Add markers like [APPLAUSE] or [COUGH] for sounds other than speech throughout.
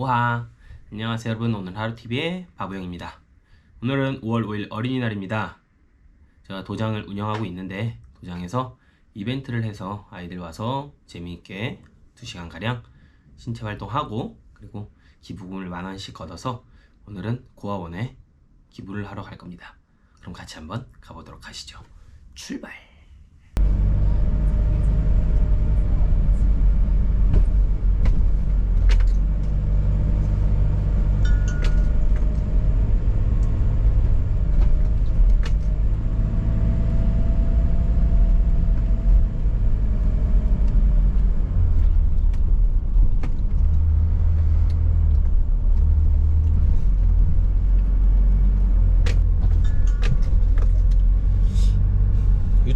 오하. 안녕하세요 여러분. 오늘 하루TV의 바보영입니다. 오늘은 5월 5일 어린이날입니다. 제가 도장을 운영하고 있는데 도장에서 이벤트를 해서 아이들 와서 재미있게 2시간가량 신체 활동하고 그리고 기부금을 만 원씩 걷어서 오늘은 고아원에 기부를 하러 갈 겁니다. 그럼 같이 한번 가보도록 하시죠. 출발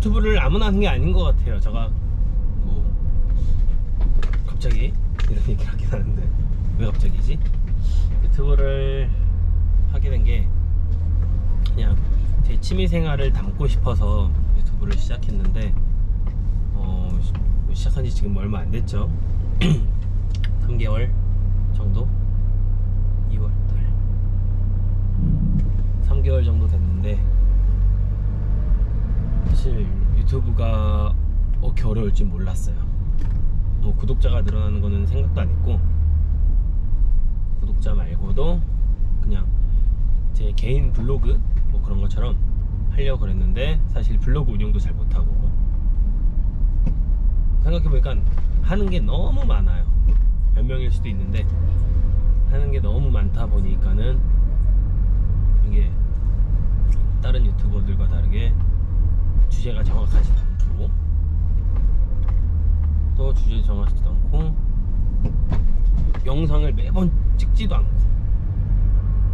유튜브를 아무나 하는 게 아닌 것 같아요. 제가 뭐 갑자기 이런 [LAUGHS] 얘기를 하긴 하는데 왜 갑자기지? 유튜브를 하게 된 게 그냥 제 취미 생활을 담고 싶어서 유튜브를 시작했는데 어, 시- 시작한 지 지금 얼마 안 됐죠. [CLEARS THROAT] 3개월 정도? 2월 달 3개월 정도 됐는데 사실 유튜브가 그렇게 어려울 줄 몰랐어요. 뭐 구독자가 늘어나는 거는 생각도 안 했고 구독자 말고도 그냥 제 개인 블로그 뭐 그런 것처럼 하려고 그랬는데 사실 블로그 운영도 잘 못하고 생각해보니까 하는 게 너무 많아요. 변명일 수도 있는데 하는 게 너무 많다 보니까는 이게 다른 유튜버들과 다르게 주제가 정확하지도 않고 또 주제 정확하지도 않고 영상을 매번 찍지도 않고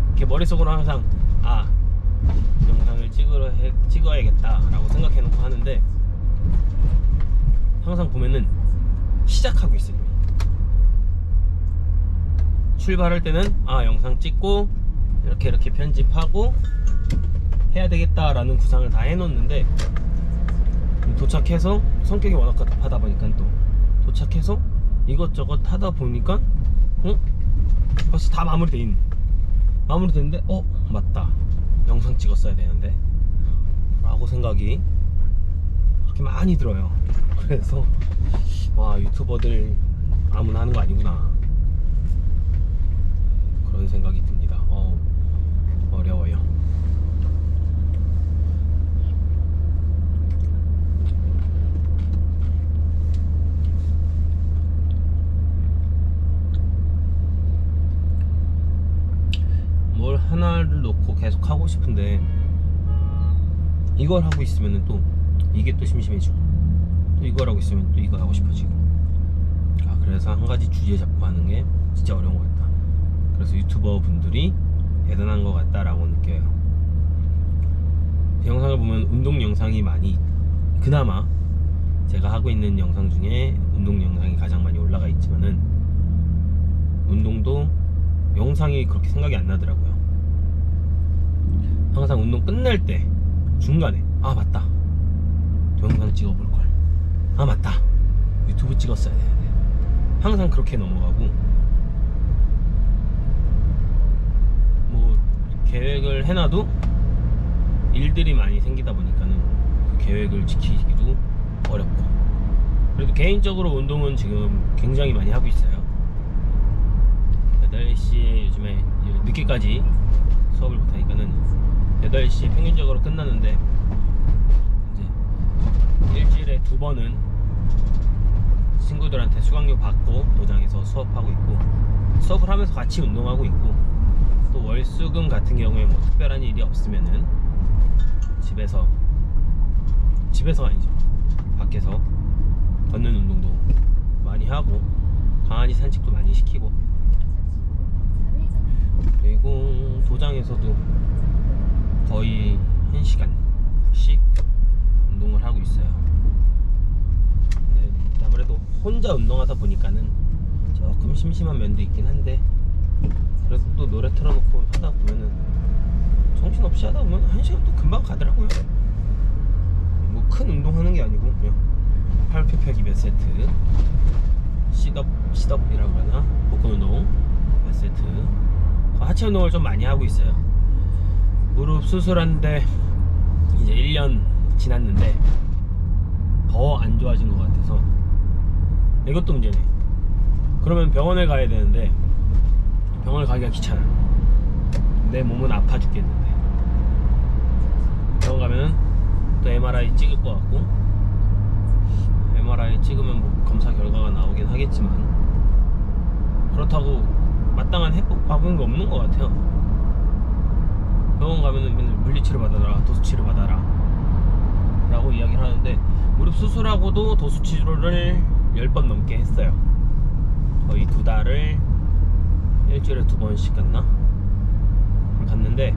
이렇게 머릿속으로 항상 아 영상을 찍으러 해, 찍어야겠다라고 생각해놓고 하는데 항상 보면은 시작하고 있어요. 출발할 때는 아 영상 찍고 이렇게 이렇게 편집하고 해야 되겠다라는 구상을 다 해놓는데 도착해서 성격이 워낙 급하다 보니까 또 도착해서 이것저것 하다 보니까 어? 벌써 다 마무리돼 있네. 마무리됐는데 어? 맞다. 영상 찍었어야 되는데. 라고 생각이 그렇게 많이 들어요. 그래서 와 유튜버들 아무나 하는 거 아니구나. 그런 생각이 듭니다 어, 어려워요 뭘 하나를 하고 싶은데 이걸 하고 있으면 또 이게 또 심심해지고 또 이걸 하고 있으면 또 이거 하고 싶어지고. 아 그래서 한 가지 주제 잡고 하는 게 진짜 어려운 것 같다. 그래서 유튜버 분들이 대단한 것 같다라고 느껴요. 그 영상을 보면 운동 영상이 많이 그나마 제가 하고 있는 영상 중에 운동 영상이 가장 많이 올라가 있지만은 운동도 영상이 그렇게 생각이 안 나더라고요. 항상 운동 끝날 때 중간에 아 맞다 동영상 찍어볼 걸. 아 맞다 유튜브 찍었어야 되는데 항상 그렇게 넘어가고 뭐 계획을 해놔도 일들이 많이 생기다 보니까는 그 계획을 지키기도 어렵고 그래도 개인적으로 운동은 지금 굉장히 많이 하고 있어요. 8시에 요즘에 늦게까지 수업을 못하니까는 8시에 평균적으로 끝나는데 이제 일주일에 두 번은 친구들한테 수강료 받고 도장에서 수업하고 있고 수업을 하면서 같이 운동하고 있고 또 월수금 같은 경우에 뭐 특별한 일이 없으면은 집에서 집에서 아니죠. 밖에서 걷는 운동도 많이 하고 강아지 산책도 많이 시키고. 그리고 도장에서도 거의 1시간씩 운동을 하고 있어요. 근데 아무래도 혼자 운동하다 보니까는 조금 심심한 면도 있긴 한데 그래도 또 노래 틀어놓고 하다 보면은 정신없이 하다 보면 1시간 또 금방 가더라고요. 뭐 큰 운동하는 게 아니고 팔굽혀펴기 몇 세트 시덥 시덥이라고 그러나 복근 운동 몇 세트 하체 운동을 좀 많이 하고 있어요 무릎 수술한데 이제 1년 지났는데 더 안 좋아진 것 같아서 이것도 문제네. 그러면 병원에 가야 되는데 병원을 가기가 귀찮아. 내 몸은 아파 죽겠는데. 병원 가면은 또 MRI 찍을 것 같고 MRI 찍으면 뭐 검사 결과가 나오긴 하겠지만 그렇다고 마땅한 받은 게 없는 것 같아요 병원 가면은 맨날 물리치료 받아라 도수치료 받아라 라고 이야기를 하는데 무릎 수술하고도 도수치료를 10번 넘게 했어요 거의 두 달을 일주일에 두 번씩 갔나? 갔는데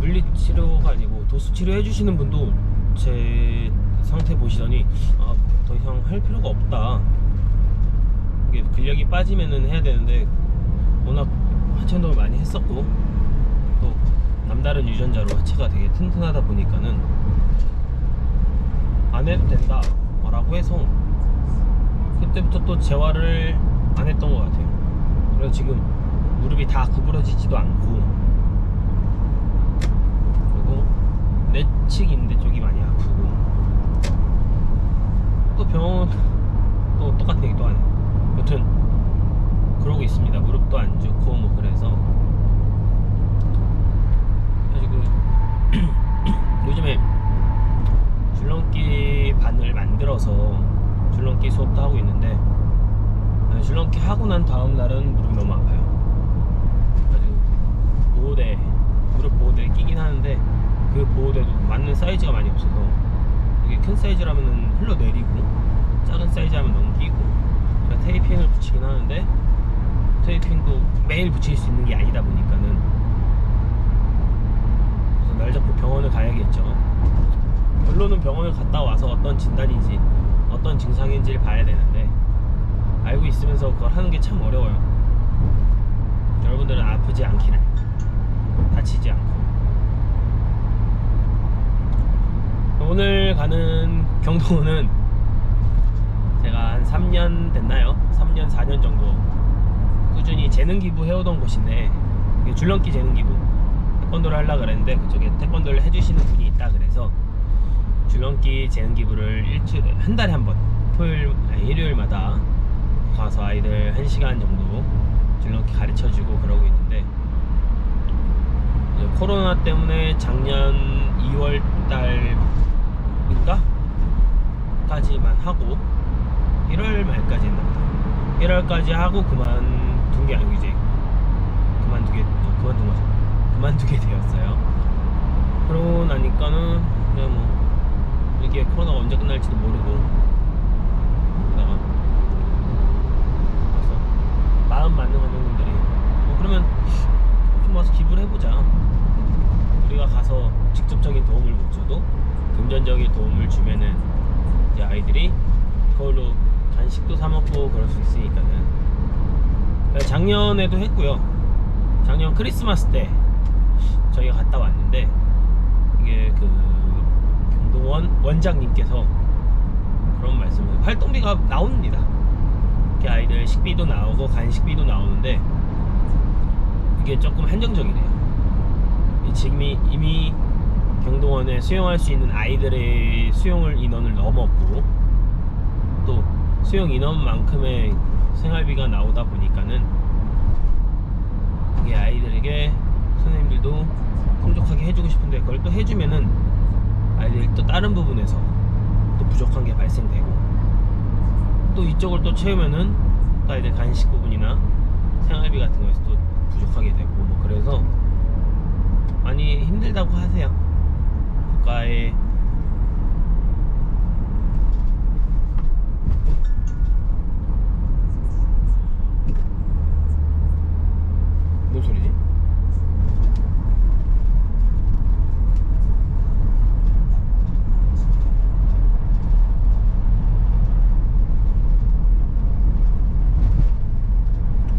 물리치료가 아니고 도수치료 해주시는 분도 제 상태 보시더니 아, 더 이상 할 필요가 없다 이게 근력이 빠지면은 해야 되는데 워낙 하체 운동을 많이 했었고 또 남다른 유전자로 하체가 되게 튼튼하다 보니까는 안 해도 된다 라고 해서 그때부터 또 재활을 안 했던 것 같아요. 그래서 지금 무릎이 다 구부러지지도 않고 그리고 내측 인대 쪽이 많이 아프고 또 병원 또 똑같은 얘기 또 하네. 여튼 그러고 있습니다. 무릎도 안 좋고 뭐 그래서 가지고 [CLEARS THROAT] 요즘에 줄넘기 반을 만들어서 줄넘기 수업도 하고 있는데 아, 줄넘기 하고 난 다음 날은 무릎이 너무 아파요. 그래가지고 보호대 무릎 보호대를 끼긴 하는데 그 보호대도 맞는 사이즈가 많이 없어서 이게 큰 사이즈라면은 흘러내리고 작은 사이즈 하면 넘기고 제가 테이핑을 붙이긴 하는데 테이핑도 매일 붙일 수 있는 게 아니다 보니까는 그래서 날 잡고 병원을 가야겠죠. 결론은 병원을 갔다 와서 어떤 진단인지 어떤 증상인지를 봐야 되는데 알고 있으면서 그걸 하는 게 참 어려워요. 여러분들은 아프지 않기를 다치지 않고 오늘 가는 경동은 제가 한 3년 됐나요? 3년 4년 정도 꾸준히 재능 기부 해오던 곳인데 줄넘기 재능 기부 태권도를 하려고 그랬는데 그쪽에 태권도를 해주시는 분이 있다 그래서 줄넘기 재능 기부를 일주일에 한 달에 한 번 토요일 일요일마다 가서 아이들 1시간 정도 줄넘기 가르쳐 주고 그러고 있는데 코로나 때문에 작년 2월 달인가 까지만 하고 1월 말까지 했나 보다. 1월까지 하고 그만둔 게 아니고 이제 그만두게 어, 그만둔 거죠 그만두게 되었어요. 그러고 나니까는 그냥 뭐 이게 코로나가 언제 끝날지도 모르고 그러다가 그래서 마음 맞는 원장님들이 뭐 그러면 좀 와서 기부를 해보자. 우리가 가서 직접적인 도움을 못 줘도 금전적인 도움을 주면은 이제 아이들이 그걸로 간식도 사 먹고 그럴 수 있으니까는. 그래서 작년에도 했고요. 작년 크리스마스 때 저희가 갔다 왔는데 이게 그 경동원 원장님께서 그런 말씀을 활동비가 나옵니다. 이렇게 아이들 식비도 나오고 간식비도 나오는데 이게 조금 한정적이래요. 이 지금이 이미 경동원에 수용할 수 있는 아이들의 수용을 인원을 넘었고 또 수용 인원만큼의 생활비가 나오다 보니까는 이게 아이들에게 선생님들도 풍족하게 해주고 싶은데 그걸 또 해주면은 아이들이 또 다른 부분에서 또 부족한 게 발생되고 또 이쪽을 또 채우면은 또 아이들 간식 부분이나 생활비 같은 거에서 또 부족하게 되고 뭐 그래서 많이 힘들다고 하세요 국가의 뭔 소리지?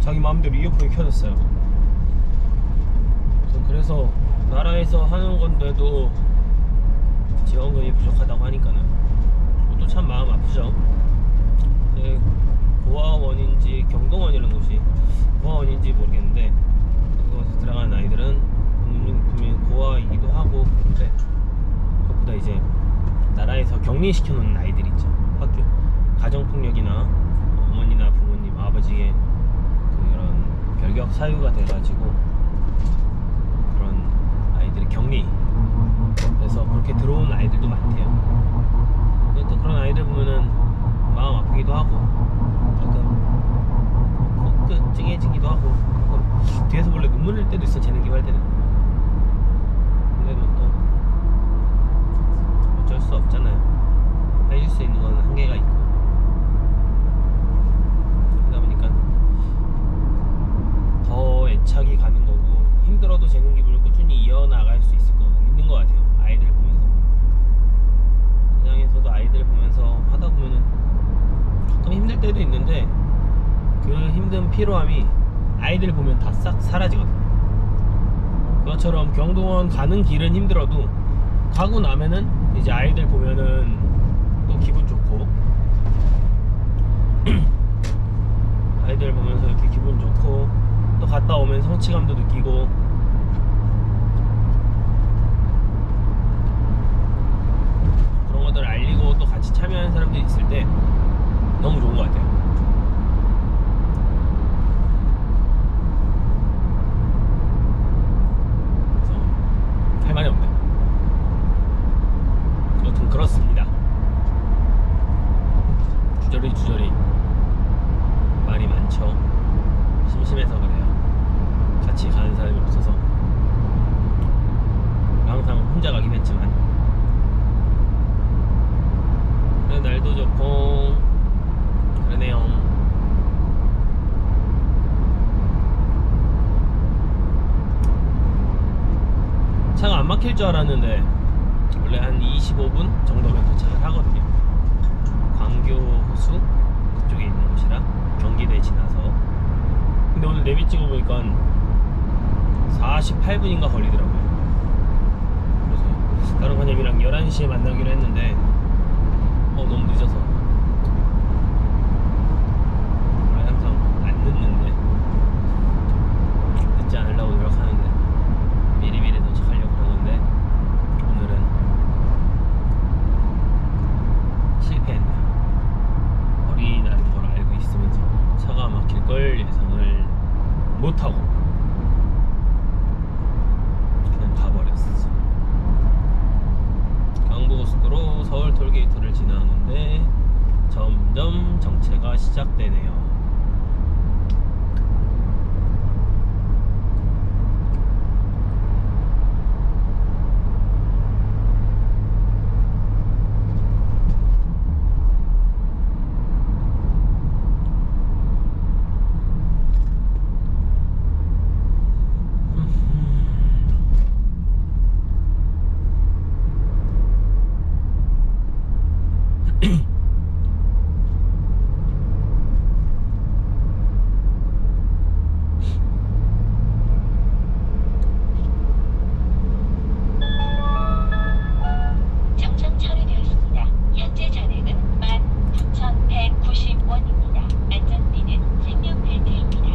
자기 마음대로 이어폰이 켜졌어요. 그래서 나라에서 하는 건데도 지원금이 부족하다고 하니까는 그것도 참 마음 아프죠. 고아원인지 경동원이라는 곳이 고아원인지 모르겠는데 그곳에 들어간 아이들은 분명히 고아이기도 하고 그런데 그것보다 이제 나라에서 격리시켜 놓은 아이들 있죠. 학교 가정폭력이나 어머니나 부모님 아버지의 결격 사유가 돼가지고 그런 아이들이 격리 그래서 그렇게 들어온 아이들도 많대요. 근데 또 그런 아이들 보면은 마음 아프기도 하고 가끔 코끝 찡해지기도 하고 뒤에서 원래 눈물 날 때도 있어 재능기 할 때는 근데 뭐또 어쩔 수 없잖아요 해줄 수 있는 건 한계가 있고 그러다 보니까 더 애착이 가는 거고 힘들어도 재능 기부를 꾸준히 이어나갈 수 있을 거 있는 것 같아요 아이들 보면서 현장에서도 아이들 보면서 하다 보면은 가끔 힘들 때도 있는데 그 힘든 피로함이 아이들 보면 다 싹 사라지거든요 그것처럼 경동원 가는 길은 힘들어도 가고 나면은 이제 아이들 보면은 또 기분 좋고. [CLEARS THROAT] 아이들 보면서 이렇게 기분 좋고 또 갔다 오면 성취감도 느끼고 그런 것들을 알리고 또 같이 참여하는 사람들이 있을 때 너무 좋은 것 같아요. 그래서 할 말이 없네. 여튼 그렇습니다. 주저리 주저리 말이 많죠. 심심해서 그래요. 같이 가는 사람이 없어서 항상 혼자 가긴 했지만 그래 날도 좋고 그러네요. 차가 안 막힐 줄 알았는데 원래 한 25분 정도면 도착을 하거든요. 광교 호수 그쪽에 있는 곳이라 경기도에 지나서 근데 오늘 내비 찍어보니까 48분인가 걸리더라고요. 그래서 다른 관념이랑 11시에 만나기로 했는데 어 너무 늦어서 원래 항상 안 늦는데 늦지 않으려고 노력하는데 미리미리 도착하려고 그러는데 오늘은 실패했네요 어린이날인 걸 알고 있으면서 차가 막힐 걸 예상을 못하고 그냥 가버렸어 경부고속도로 서울 톨게이트를 지나는데 점점 정체가 시작되네요 정상 처리되었습니다. 현재 잔액은 19,190원입니다. 안전띠는 생명벨트입니다.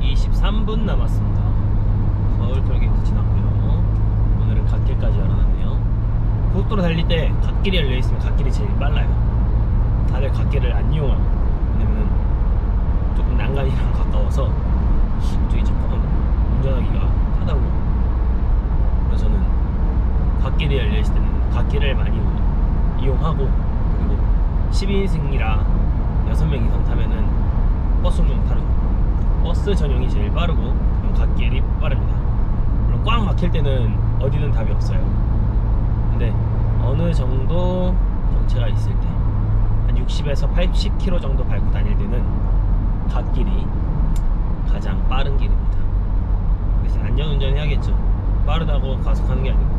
이 23분 남았습니다. 서울 톨게이트 지났고요. 오늘은 갓길까지 열어놨네요. 고속도로 달릴 때 갓길이 열려 있으면 갓길이 제일 빨라요. 다들 갓길을 안 이용하고 왜냐면은 조금 가까워서 이쪽이 조금 운전하기가 하다고. 그래서 저는 갓길이 열려 있을 때는 갓길을 많이 이용하고 그리고 12인승이라 6명 이상 타면은 버스 좀 타죠. 버스 전용이 제일 빠르고 그럼 갓길이 빠릅니다. 물론 꽉 막힐 때는 어디든 답이 없어요. 근데 어느 정도 정체가 있을 때 한 60에서 80km 정도 밟고 다닐 때는 갓길이 가장 빠른 길입니다. 대신 안전운전 해야겠죠. 빠르다고 과속하는 게 아니고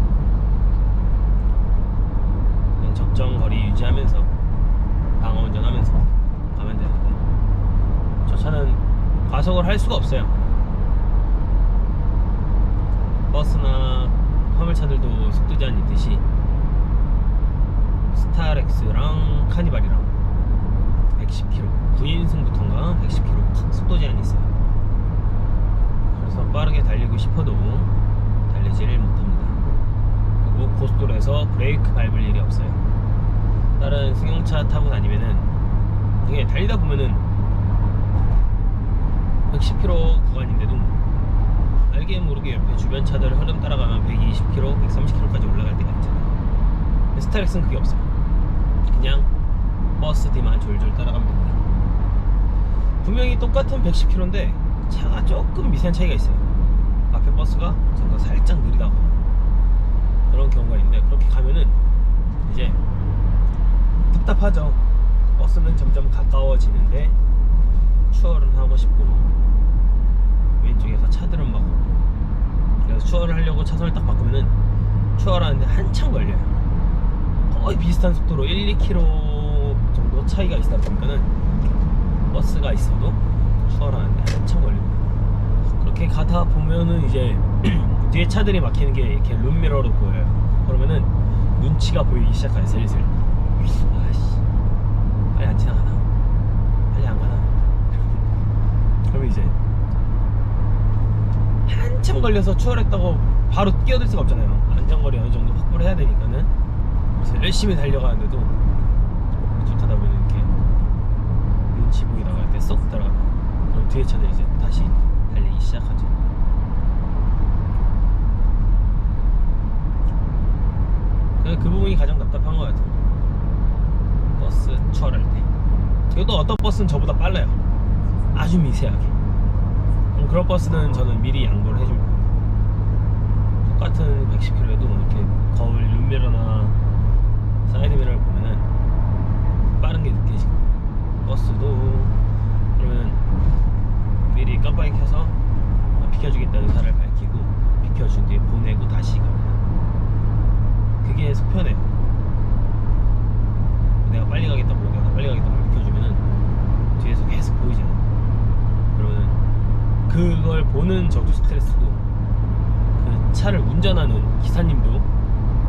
그냥 적정 거리 유지하면서 방어운전하면서 가면 되는데 저 차는 과속을 할 수가 없어요. 버스나 화물차들도 속도 제한 있듯이 스타렉스랑 카니발이랑 110km 9인승부터인가 110km 속도 제한이 있어요. 그래서 빠르게 달리고 싶어도 달리지를 못합니다. 그리고 고속도로에서 브레이크 밟을 일이 없어요. 다른 승용차 타고 다니면은 이게 달리다 보면은 110km 구간인데도 알게 모르게 옆에 주변 차들 흐름 따라가면 120km, 130km까지 올라갈 때가 있잖아요. 스타렉스는 그게 없어요. 그냥 버스 뒤만 졸졸 따라가면 됩니다. 분명히 똑같은 110km인데 차가 조금 미세한 차이가 있어요. 앞에 버스가 저보다 살짝 느리다고 그런 경우가 있는데 그렇게 가면은 이제 답답하죠. 버스는 점점 가까워지는데 추월은 하고 싶고 왼쪽에서 차들은 막 그래서 추월을 하려고 차선을 딱 바꾸면은 추월하는데 한참 걸려요. 거의 비슷한 속도로 1, 2km 정도 차이가 있다 보니까는 버스가 있어도 추월하는데 한참 걸립니다. 그렇게 가다 보면은 이제 [CLEARS THROAT] 뒤에 차들이 막히는 게 이렇게 룸미러로 보여요. 그러면은 눈치가 보이기 시작해요, 슬슬. 아씨, 빨리 안 지나가나? 빨리 안 가나? [LAUGHS] 그러면 이제 한참 걸려서 추월했다고 바로 뛰어들 수가 없잖아요. 안전거리 어느 정도 확보를 해야 되니까는. 그래서 열심히 달려가는데도 쭉 가다 보면 이렇게 눈치 보이 나갈 때쏙 들어가. 그럼 뒤에 차들이 이제 다시 달리기 시작하죠. 그, 그 부분이 가장 답답한 것 같아요. 버스 추월할 때. 그래도 어떤 버스는 저보다 빨라요. 아주 미세하게. 그럼 그런 버스는 저는 미리 양보를 해줍니다. 똑같은 110km에도 이렇게 거울 룸미러나 사이드미러를 보면은 빠른 게 느껴지고 버스도 그러면 미리 깜빡이 켜서 비켜주겠다 의사를 밝히고 비켜준 뒤에 보내고 다시 갑니다. 그게 속편해요. 내가 빨리 가겠다고 내가 빨리 가겠다고 비켜주면은 뒤에서 계속 보이잖아. 그러면은 보는 저도 스트레스고 그 차를 운전하는 기사님도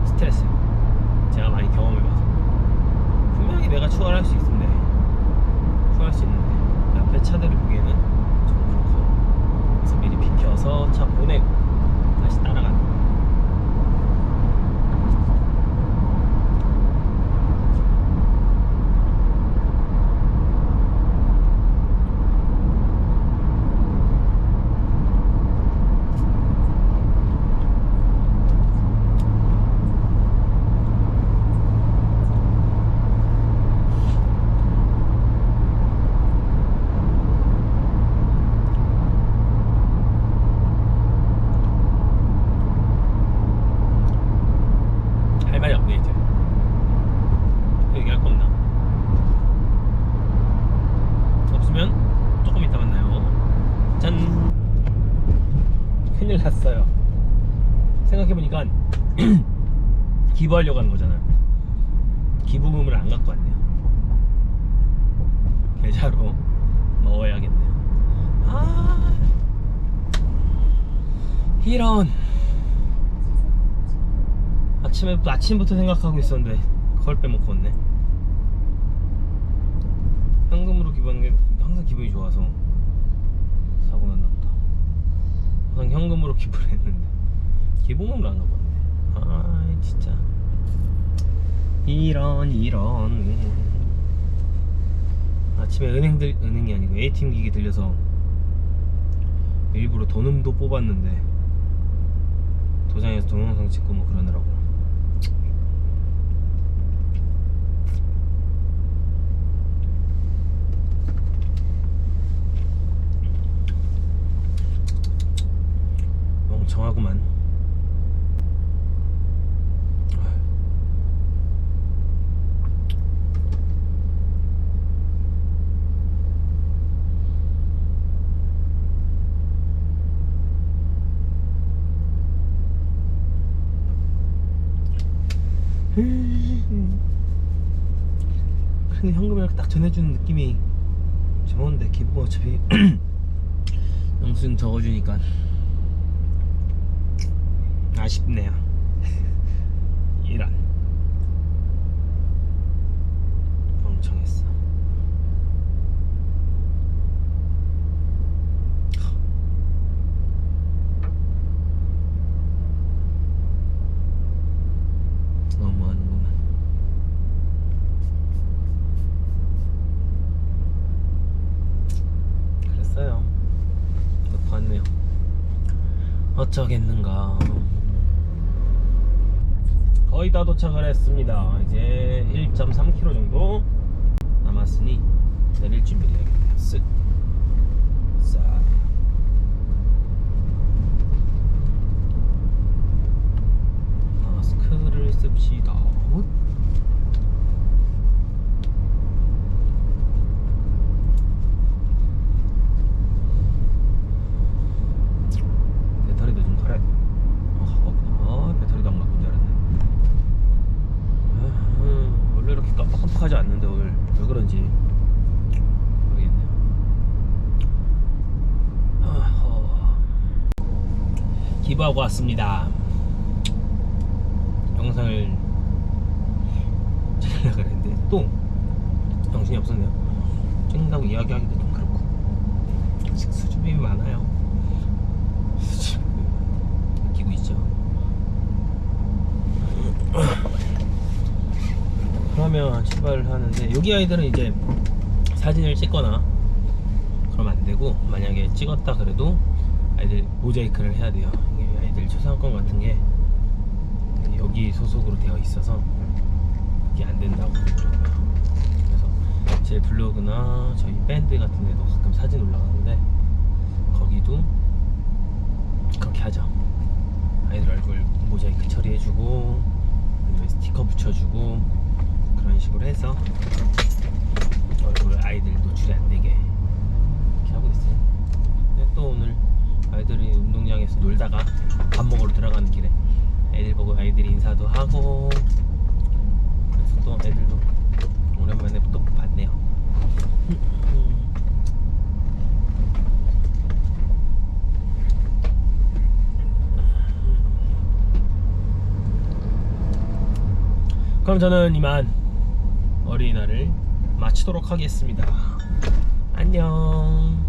스트레스예요. 제가 많이 경험해봐서 분명히 내가 추월할 수 있는데 추월할 수 있는데 앞에 차들을 보기에는 좀 그렇고 그래서 미리 비켜서 차 보내고 다시 따라가는 거예요. 할 말이 없네 이제 얘기할 거 없나 없으면 조금 이따 만나요 짠 큰일 났어요. 생각해보니까 [CLEARS THROAT] 기부하려고 하는 거잖아요. 기부금을 안 갖고 왔네요. 계좌로 넣어야겠네요. 아. 이런. 아침에 아침부터 생각하고 있었는데 그걸 빼먹고 왔네. 현금으로 기부하는 게 항상 기분이 좋아서 사고 났나 보다. 항상 현금으로 기부를 했는데. 기부금을 안 가봤네. 아 진짜. 이런 이런. 아침에 은행 들 은행이 아니고 ATM 기기 들려서 일부러 돈음도 뽑았는데 도장에서 동영상 찍고 뭐 그러느라고 멍청하구만. 큰 현금을 딱 전해주는 느낌이 좋은데 기부가 어차피 [CLEARS THROAT] 영수증 적어주니까 아쉽네요. [LAUGHS] 이런. 엄청 했어. 어쩌겠는가. 거의 다 도착을 했습니다. 이제 1.3km 정도 남았으니 내릴 준비를 해야겠네요 쓱 싹. 마스크를 씁시다 배터리도 좀 갈아야 돼. 어, 갖고 왔구나. 아, 배터리도 안 갖고 온 줄 알았네. 아, 원래 이렇게 깜빡깜빡하지 않는데 오늘 왜 그런지 모르겠네요. 아허. 기부하고 왔습니다. 영상을 찍으려고 그랬는데 또 정신이 없었네요. 찍는다고 이야기하기도 좀 그렇고 아직 수줍음이 많아요. 수줍음 느끼고 있죠. 그러면 출발을 하는데 여기 아이들은 이제 사진을 찍거나 그러면 안 되고 만약에 찍었다 그래도 아이들 모자이크를 해야 돼요. 이게 아이들 초상권 같은 게 여기 소속으로 되어 있어서 이게 안 된다고 그러더라고요. 그래서 제 블로그나 저희 밴드 같은 데도 가끔 사진 올라가는데 거기도 그렇게 하죠. 아이들 얼굴 모자이크 처리해주고 스티커 붙여주고 그런 식으로 해서 얼굴 아이들 노출이 안 되게 이렇게 하고 있어요. 또 오늘 아이들이 운동장에서 놀다가 밥 먹으러 들어가는 길에 애들 보고 아이들이 인사도 하고 그래서 또 애들도 오랜만에 또 봤네요. 그럼 저는 이만 어린이날을 마치도록 하겠습니다. 안녕.